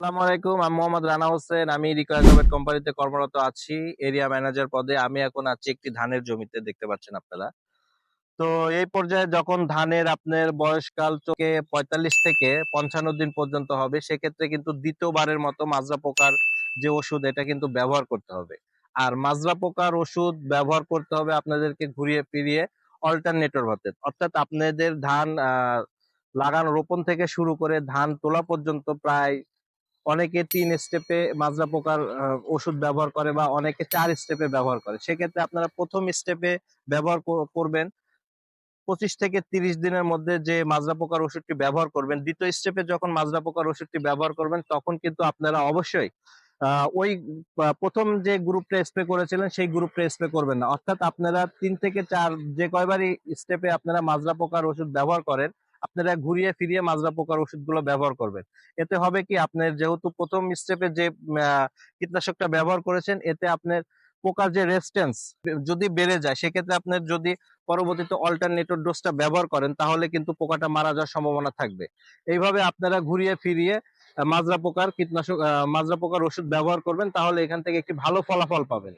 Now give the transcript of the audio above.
আসসালামু আলাইকুম। আমি মোহাম্মদ রানা হোসেন। আমি রিকোয়ারমেন্ট কোম্পানিতে কর্মরত আছি। এরিয়া ম্যানেজার পদে। আমি এখন আছি একটি ধানের জমিতে। দেখতে পাচ্ছেন আপনারা। তো এই পর্যায়ে যখন ধানের আপনার বয়সকাল চোখে পঁয়তাল্লিশ থেকে পঞ্চান্ন দিন পর্যন্ত হবে, সেক্ষেত্রে কিন্তু দ্বিতীয়বারের মতো মাজরা পোকার যে ওষুধ, এটা কিন্তু ব্যবহার করতে হবে। আর মাজরা পোকার ওষুধ ব্যবহার করতে হবে আপনাদেরকে ঘুরিয়ে ফিরিয়ে অল্টারনেটর হতে অর্থাৎ আপনাদের ধান লাগানো রোপণ থেকে শুরু করে ধান তোলা পর্যন্ত প্রায় অনেকে তিন স্টেপে মাজরা পোকার ওষুধ ব্যবহার করে বা অনেকে চার স্টেপে ব্যবহার করে। সেক্ষেত্রে আপনারা প্রথম স্টেপে ব্যবহার করবেন পঁচিশ থেকে তিরিশ দিনের মধ্যে যে মাজরা পোকার ওষুধটি ব্যবহার করবেন। দ্বিতীয় স্টেপে যখন মাজরা পোকার ওষুধটি ব্যবহার করবেন, তখন কিন্তু আপনারা অবশ্যই ওই প্রথম যে গ্রুপটা স্প্রে করেছিলেন, সেই গ্রুপটা স্প্রে করবেন না। অর্থাৎ আপনারা তিন থেকে চার, যে কয়বারই স্টেপে আপনারা মাজরা পোকার ওষুধ ব্যবহার করেন আপনারা ঘুরিয়ে ফিরিয়ে মাজরা পোকার ওষুধগুলো ব্যবহার করবেন। এতে হবে কি, আপনার যেহেতু প্রথম স্টেপে যে কীটনাশকটা ব্যবহার করেছেন, এতে আপনার পোকার যে রেজিস্ট্যান্স যদি বেড়ে যায়, সেক্ষেত্রে আপনার যদি পরবর্তীতে অল্টারনেটর ডোজটা ব্যবহার করেন, তাহলে কিন্তু পোকাটা মারা যাওয়ার সম্ভাবনা থাকবে। এইভাবে আপনারা ঘুরিয়ে ফিরিয়ে মাজরা পোকার কীটনাশক মাজরা পোকার ওষুধ ব্যবহার করবেন, তাহলে এখান থেকে একটি ভালো ফলাফল পাবেন।